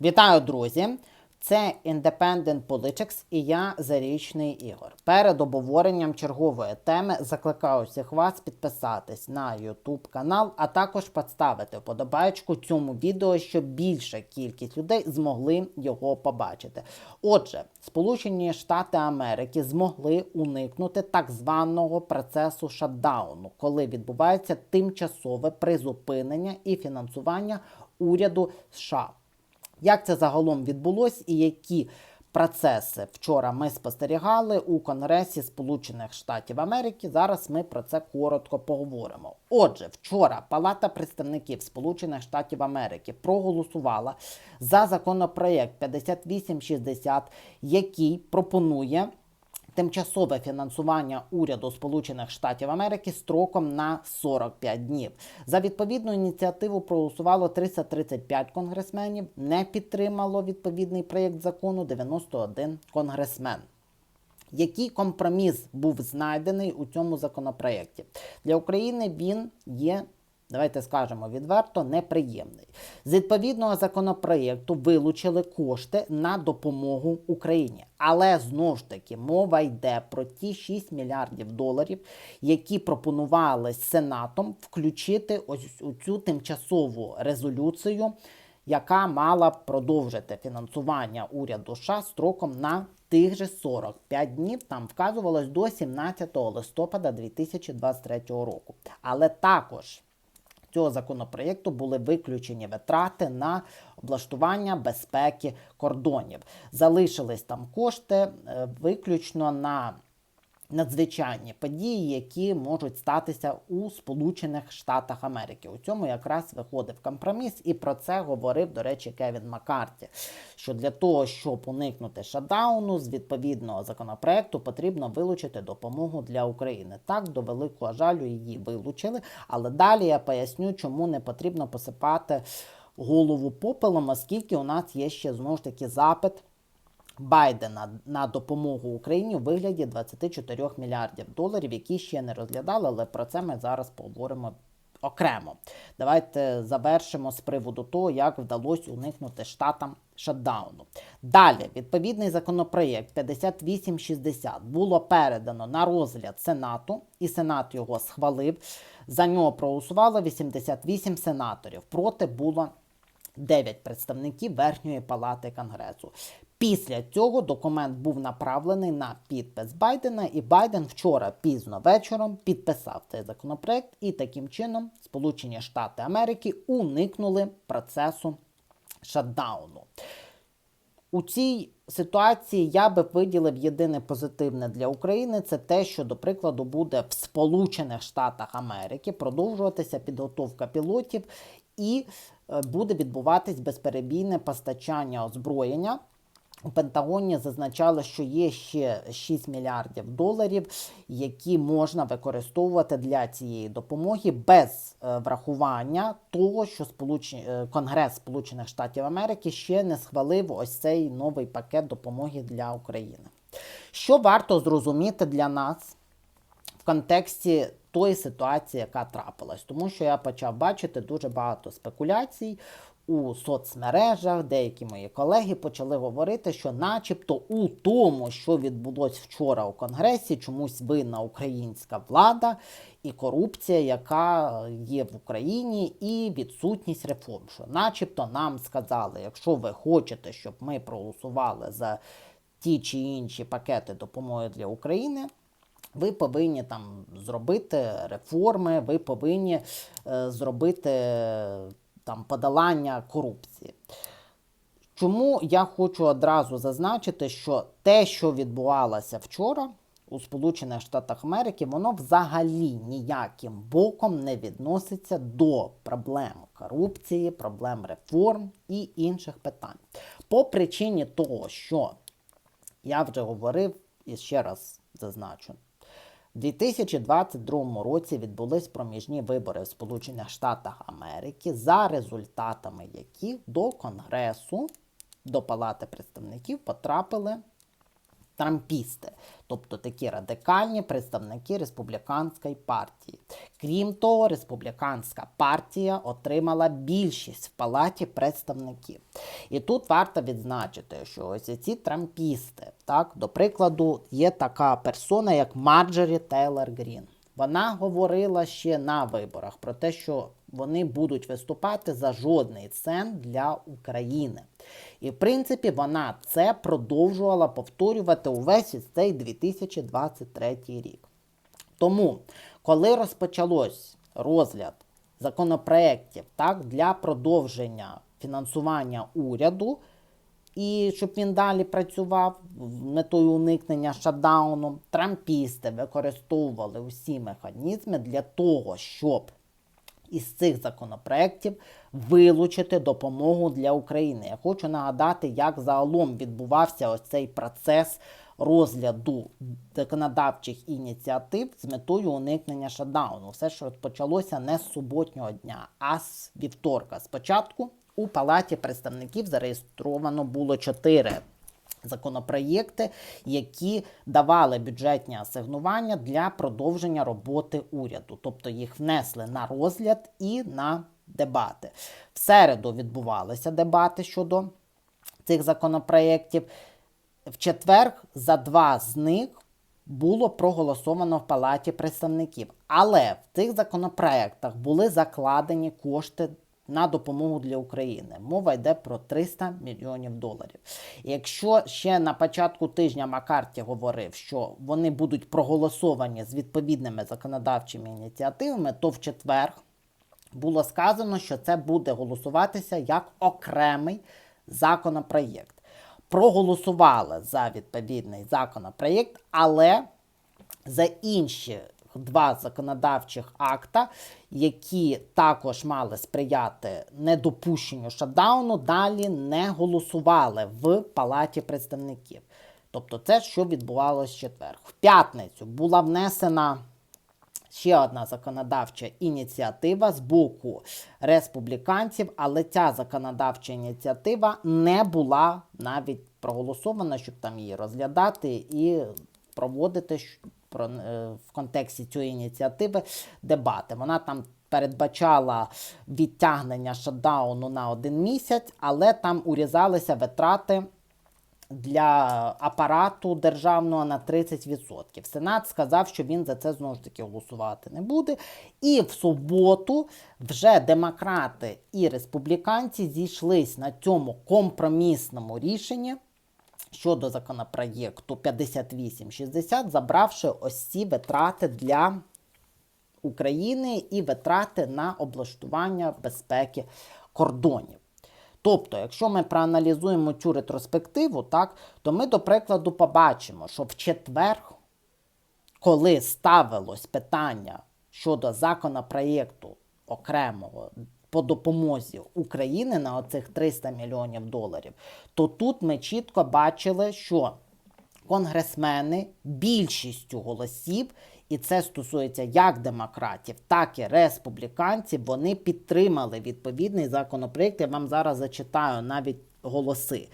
Вітаю, друзі! Це Independent Politics і я Зарічний Ігор. Перед обговоренням чергової теми закликаю всіх вас підписатись на YouTube канал, а також поставити вподобайку цьому відео, щоб більша кількість людей змогли його побачити. Отже, Сполучені Штати Америки змогли уникнути так званого процесу шатдауну, коли відбувається тимчасове призупинення і фінансування уряду США. Як це загалом відбулось і які процеси вчора ми спостерігали у Конгресі Сполучених Штатів Америки? Зараз ми про це коротко поговоримо. Отже, вчора Палата представників Сполучених Штатів Америки проголосувала за законопроєкт 5860, який пропонує тимчасове фінансування уряду Сполучених Штатів Америки строком на 45 днів. За відповідну ініціативу проголосувало 335 конгресменів. Не підтримало відповідний проєкт закону 91 конгресмен. Який компроміс був знайдений у цьому законопроєкті? Для України він є давайте скажемо відверто, неприємний. З відповідного законопроєкту вилучили кошти на допомогу Україні. Але знову ж таки мова йде про ті 6 мільярдів доларів, які пропонували Сенатом включити ось у цю тимчасову резолюцію. Яка мала продовжити фінансування уряду США строком на тих же 45 днів, там вказувалось до 17 листопада 2023 року. Але також цього законопроєкту були виключені витрати на облаштування безпеки кордонів. Залишились там кошти е, виключно на надзвичайні події, які можуть статися у Сполучених Штатах Америки. У цьому якраз виходив компроміс, і про це говорив, до речі, Кевін Маккарті. Що для того, щоб уникнути шатдауну, з відповідного законопроекту потрібно вилучити допомогу для України. Так, до великого жалю її вилучили, але далі я поясню, чому не потрібно посипати голову попелом, оскільки у нас є ще знову ж таки запит. Байдена на допомогу Україні у вигляді 24 мільярдів доларів, які ще не розглядали, але про це ми зараз поговоримо окремо. Давайте завершимо з приводу того, як вдалося уникнути штатам шатдауну. Далі, відповідний законопроєкт 5860 було передано на розгляд Сенату, і Сенат його схвалив. За нього проголосувало 88 сенаторів. Проти було 9 представників Верхньої палати Конгресу. Після цього документ був направлений на підпис Байдена, і Байден вчора пізно вечором підписав цей законопроект, і таким чином Сполучені Штати Америки уникнули процесу шатдауну. У цій ситуації я би виділив єдине позитивне для України це те, що, до прикладу, буде в Сполучених Штатах Америки продовжуватися підготовка пілотів і е, буде відбуватись безперебійне постачання озброєння. У Пентагоні зазначали, що є ще 6 мільярдів доларів, які можна використовувати для цієї допомоги без е, врахування того, що Сполучені Конгрес Сполучених Штатів Америки ще не схвалив ось цей новий пакет допомоги для України. Що варто зрозуміти для нас в контексті тої ситуації, яка трапилась, тому що я почав бачити дуже багато спекуляцій у соцмережах деякі мої колеги почали говорити, що, начебто, у тому, що відбулось вчора у Конгресі, чомусь винна українська влада і корупція, яка є в Україні, і відсутність реформ. Що, начебто, нам сказали, якщо ви хочете, щоб ми проголосували за ті чи інші пакети допомоги для України. Ви повинні там зробити реформи, ви повинні е, зробити там подолання корупції. Чому я хочу одразу зазначити, що те, що відбувалося вчора у Сполучених Штатах Америки, воно взагалі ніяким боком не відноситься до проблем корупції, проблем реформ і інших питань. По причині того, що я вже говорив і ще раз зазначу, у 2022 році відбулись проміжні вибори в Сполучених Штатах Америки, за результатами яких до Конгресу, до Палати представників потрапили трампісти, тобто такі радикальні представники республіканської партії. Крім того, республіканська партія отримала більшість в палаті представників. І тут варто відзначити, що ось ці трампісти, так, до прикладу, є така персона, як Марджорі Тейлор Грін. Вона говорила ще на виборах про те, що вони будуть виступати за жодний цент для України. І, в принципі, вона це продовжувала повторювати увесь цей 2023 рік. Тому, коли розпочалось розгляд законопроєктів так, для продовження фінансування уряду, і щоб він далі працював метою уникнення шатдауну, трампісти використовували усі механізми для того, щоб із цих законопроєктів вилучити допомогу для України. Я хочу нагадати, як загалом відбувався ось цей процес розгляду законодавчих ініціатив з метою уникнення шатдауну. Все, що розпочалося не з суботнього дня, а з вівторка. Спочатку у Палаті представників зареєстровано було чотири законопроєкти, які давали бюджетні асигнування для продовження роботи уряду. Тобто їх внесли на розгляд і на дебати. В середу відбувалися дебати щодо цих законопроєктів. В четвер за два з них було проголосовано в Палаті представників. Але в цих законопроєктах були закладені кошти на допомогу для України. Мова йде про 300 мільйонів доларів. І Якщо ще на початку тижня Макарті говорив, що вони будуть проголосовані з відповідними законодавчими ініціативами, то в четвер було сказано, що це буде голосуватися як окремий законопроєкт. Проголосували за відповідний законопроєкт, але за інші два законодавчих акта, які також мали сприяти недопущенню шатдауну, далі не голосували в Палаті представників. Тобто, це що відбувалося в четвер. В п'ятницю була внесена. Ще одна законодавча ініціатива з боку республіканців, але ця законодавча ініціатива не була навіть проголосована, щоб там її розглядати і проводити про, е, в контексті цієї ініціативи дебати. Вона там передбачала відтягнення шатдауну на один місяць, але там урізалися витрати. Для апарату державного на 30%. Сенат сказав, що він за це знову ж таки голосувати не буде. І в суботу вже демократи і республіканці зійшлись на цьому компромісному рішенні щодо законопроєкту 5860, забравши ось ці витрати для України і витрати на облаштування безпеки кордонів. Тобто, якщо ми проаналізуємо цю ретроспективу, так, то ми, до прикладу, побачимо, що в четвер, коли ставилось питання щодо законопроєкту окремого по допомозі України на оцих 300 мільйонів доларів, то тут ми чітко бачили, що конгресмени більшістю голосів, і це стосується як демократів, так і республіканців, вони підтримали відповідний законопроєкт. Я вам зараз зачитаю навіть голоси.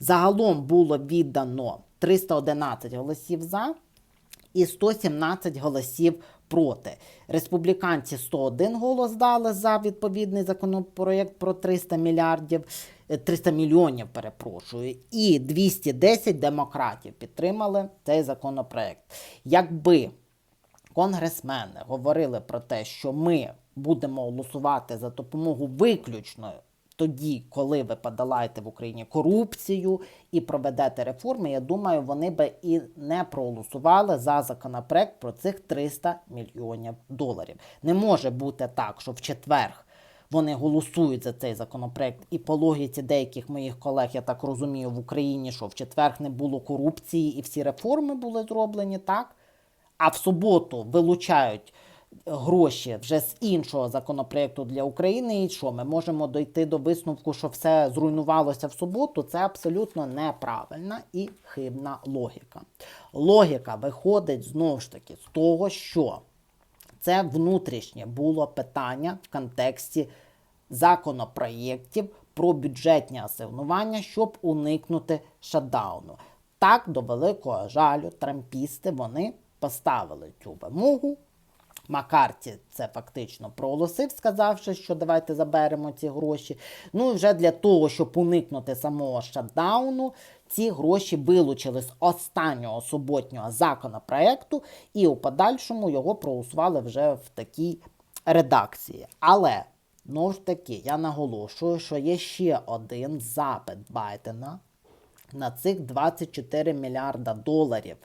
Загалом було віддано 311 голосів за і 117 голосів проти. Республіканці 101 голос дали за відповідний законопроєкт про 300 мільярдів. 300 мільйонів, перепрошую, і 210 демократів підтримали цей законопроект. Якби конгресмени говорили про те, що ми будемо голосувати за допомогу виключно тоді, коли ви подолаєте в Україні корупцію і проведете реформи, я думаю, вони би і не проголосували за законопроект про цих 300 мільйонів доларів. Не може бути так, що в четвер. Вони голосують за цей законопроект, і по логіці деяких моїх колег, я так розумію, в Україні, що в четвер не було корупції і всі реформи були зроблені так. А в суботу вилучають гроші вже з іншого законопроекту для України. І що ми можемо дойти до висновку, що все зруйнувалося в суботу? Це абсолютно неправильна і хибна логіка. Логіка виходить знову ж таки з того, що це внутрішнє було питання в контексті законопроєктів про бюджетні асигнування, щоб уникнути шатдауну. Так, до великого жалю, трампісти вони поставили цю вимогу. Макарті це фактично проголосив, сказавши, що давайте заберемо ці гроші. Ну і вже для того, щоб уникнути самого шатдауну, ці гроші вилучили з останнього суботнього законопроекту, і у подальшому його проголосували вже в такій редакції. Але знову ж таки я наголошую, що є ще один запит Байдена на цих 24 мільярда доларів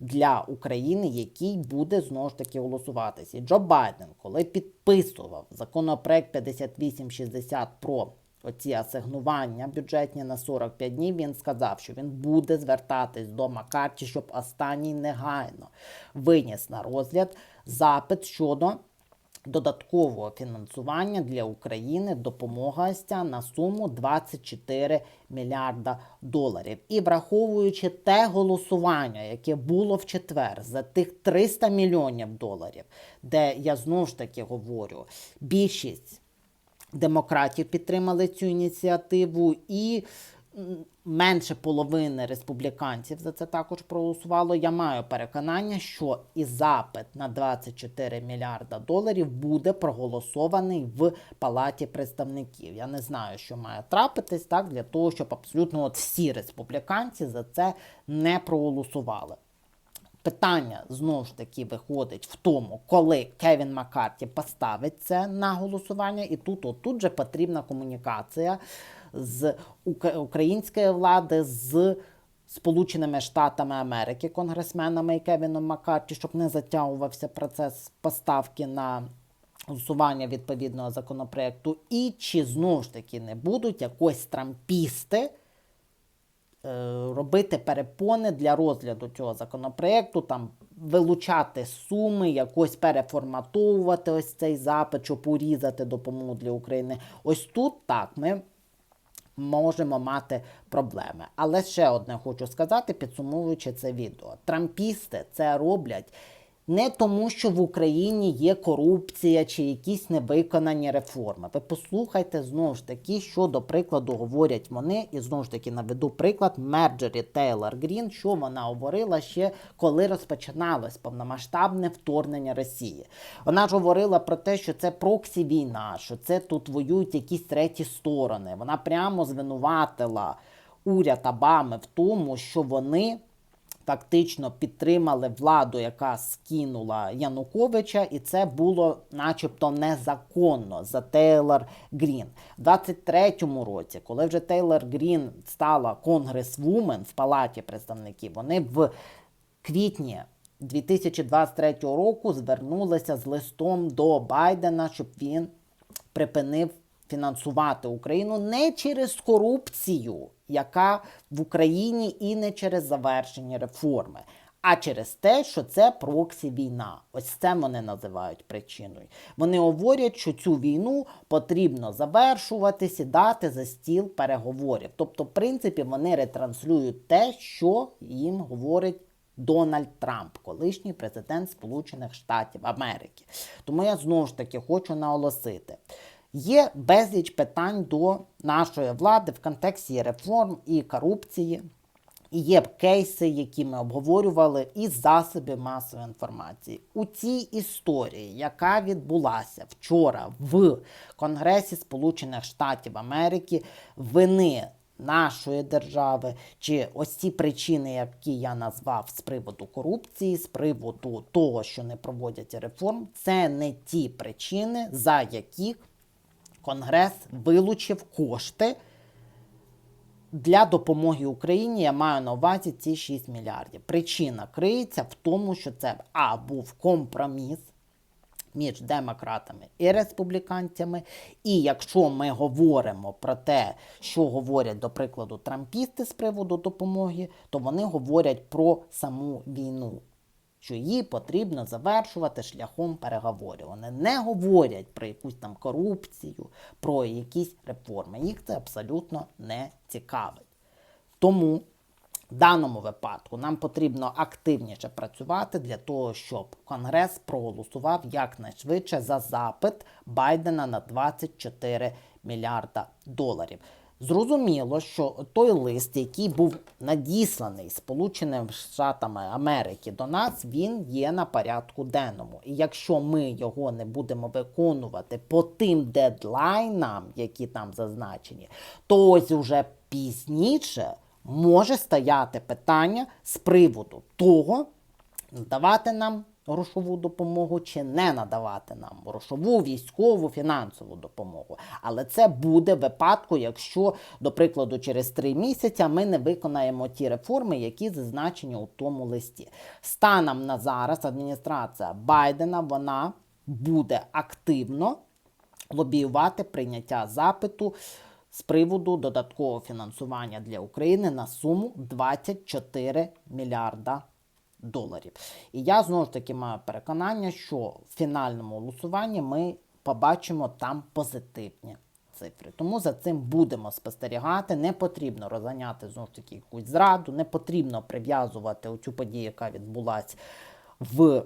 для України, який буде знову ж таки голосуватися. Джо Байден, коли підписував законопроект 5860 про оці асигнування бюджетні на 45 днів, він сказав, що він буде звертатись до Макарті, щоб останній негайно виніс на розгляд запит щодо додаткового фінансування для України допомога на суму 24 мільярда доларів. І враховуючи те голосування, яке було в четвер за тих 300 мільйонів доларів, де я знову ж таки говорю, більшість демократів підтримали цю ініціативу і менше половини республіканців за це також проголосувало. Я маю переконання, що і запит на 24 мільярда доларів буде проголосований в Палаті представників. Я не знаю, що має трапитись так для того, щоб абсолютно от всі республіканці за це не проголосували. Питання знову ж таки виходить в тому, коли Кевін Маккарті поставить це на голосування, і тут отут же потрібна комунікація з української влади з Сполученими Штатами Америки, конгресменами і Кевіном Маккарті, щоб не затягувався процес поставки на голосування відповідного законопроекту, і чи знову ж таки не будуть якось трампісти е, робити перепони для розгляду цього законопроекту, там вилучати суми, якось переформатовувати ось цей запит, щоб урізати допомогу для України. Ось тут так ми можемо мати проблеми. Але ще одне хочу сказати, підсумовуючи це відео: трампісти це роблять. Не тому, що в Україні є корупція чи якісь невиконані реформи. Ви послухайте знову ж таки, що до прикладу говорять вони, і знову ж таки наведу приклад Мерджері Тейлор Грін, що вона говорила ще коли розпочиналось повномасштабне вторгнення Росії. Вона ж говорила про те, що це проксі війна, що це тут воюють якісь треті сторони. Вона прямо звинуватила уряд Обами в тому, що вони фактично підтримали владу, яка скинула Януковича, і це було начебто незаконно за Тейлор Грін. У 23-му році, коли вже Тейлор Грін стала конгресвумен в Палаті представників, вони в квітні 2023 року звернулися з листом до Байдена, щоб він припинив фінансувати Україну не через корупцію, яка в Україні і не через завершені реформи, а через те, що це проксі війна. Ось це вони називають причиною. Вони говорять, що цю війну потрібно завершувати, сідати за стіл переговорів. Тобто, в принципі, вони ретранслюють те, що їм говорить. Дональд Трамп, колишній президент Сполучених Штатів Америки. Тому я знову ж таки хочу наголосити. Є безліч питань до нашої влади в контексті реформ і корупції. І є кейси, які ми обговорювали із засобів масової інформації. У цій історії, яка відбулася вчора в Конгресі Сполучених Штатів Америки, вини нашої держави, чи ось ці причини, які я назвав з приводу корупції, з приводу того, що не проводяться реформ, це не ті причини, за яких Конгрес вилучив кошти для допомоги Україні. Я маю на увазі ці 6 мільярдів. Причина криється в тому, що це а був компроміс. Між демократами і республіканцями. І якщо ми говоримо про те, що говорять, до прикладу, трампісти з приводу допомоги, то вони говорять про саму війну, що її потрібно завершувати шляхом переговорів. Вони не говорять про якусь там корупцію, про якісь реформи. Їх це абсолютно не цікавить. Тому в даному випадку нам потрібно активніше працювати для того, щоб Конгрес проголосував якнайшвидше за запит Байдена на 24 мільярда доларів. Зрозуміло, що той лист, який був надісланий Сполученими Штатами Америки до нас, він є на порядку денному. І якщо ми його не будемо виконувати по тим дедлайнам, які там зазначені, то ось уже пізніше може стояти питання з приводу того, надавати нам грошову допомогу чи не надавати нам грошову, військову, фінансову допомогу. Але це буде випадку, якщо, до прикладу, через три місяці ми не виконаємо ті реформи, які зазначені у тому листі. Станом на зараз адміністрація Байдена вона буде активно лобіювати прийняття запиту з приводу додаткового фінансування для України на суму 24 мільярда доларів. І я знову ж таки маю переконання, що в фінальному голосуванні ми побачимо там позитивні цифри. Тому за цим будемо спостерігати. Не потрібно розганяти знову ж таки якусь зраду, не потрібно прив'язувати оцю подію, яка відбулася в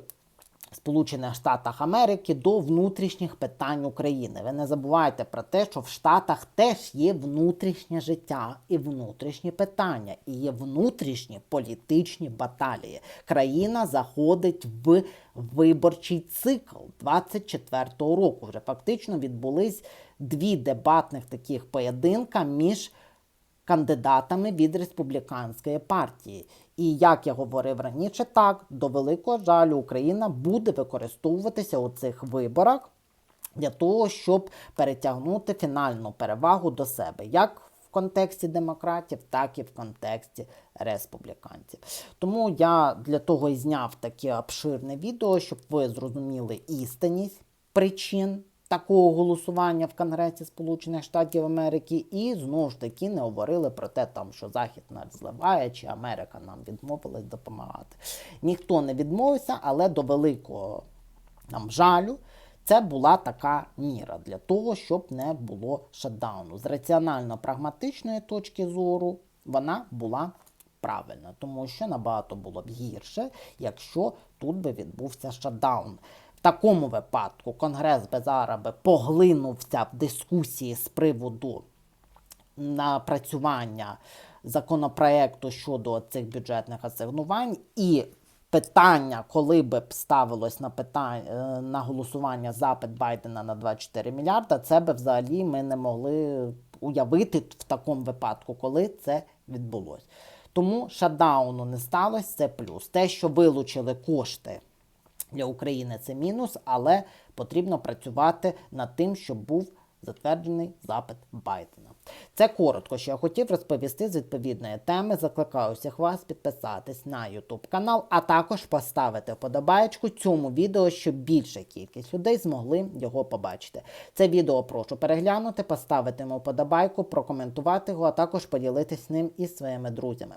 Сполучених Штатах Америки до внутрішніх питань України. Ви не забувайте про те, що в Штатах теж є внутрішнє життя і внутрішні питання, і є внутрішні політичні баталії. Країна заходить в виборчий цикл 24-го року. Вже фактично відбулись дві дебатних таких поєдинка між кандидатами від республіканської партії. І як я говорив раніше, так до великого жалю Україна буде використовуватися у цих виборах для того, щоб перетягнути фінальну перевагу до себе, як в контексті демократів, так і в контексті республіканців. Тому я для того і зняв таке обширне відео, щоб ви зрозуміли істинність причин такого голосування в Конгресі Сполучених Штатів Америки, і знову ж таки не говорили про те, там, що Захід нас зливає, чи Америка нам відмовилась допомагати. Ніхто не відмовився, але до великого нам жалю. Це була така міра для того, щоб не було шатдауну. З раціонально-прагматичної точки зору вона була правильна, тому що набагато було б гірше, якщо тут би відбувся шатдаун. Такому випадку Конгрес би зараз поглинувся в дискусії з приводу напрацювання законопроекту щодо цих бюджетних асигнувань і питання, коли би ставилось на питання на голосування запит Байдена на 24 мільярда, це би взагалі ми не могли уявити в такому випадку, коли це відбулось. Тому шатдауну не сталося, це плюс. Те, що вилучили кошти для України, це мінус, але потрібно працювати над тим, щоб був затверджений запит Байдена. Це коротко, що я хотів розповісти з відповідної теми. Закликаю всіх вас підписатись на YouTube канал, а також поставити вподобаєчку цьому відео, щоб більша кількість людей змогли його побачити. Це відео прошу переглянути, поставити йому вподобайку, прокоментувати його, а також поділитись ним із своїми друзями.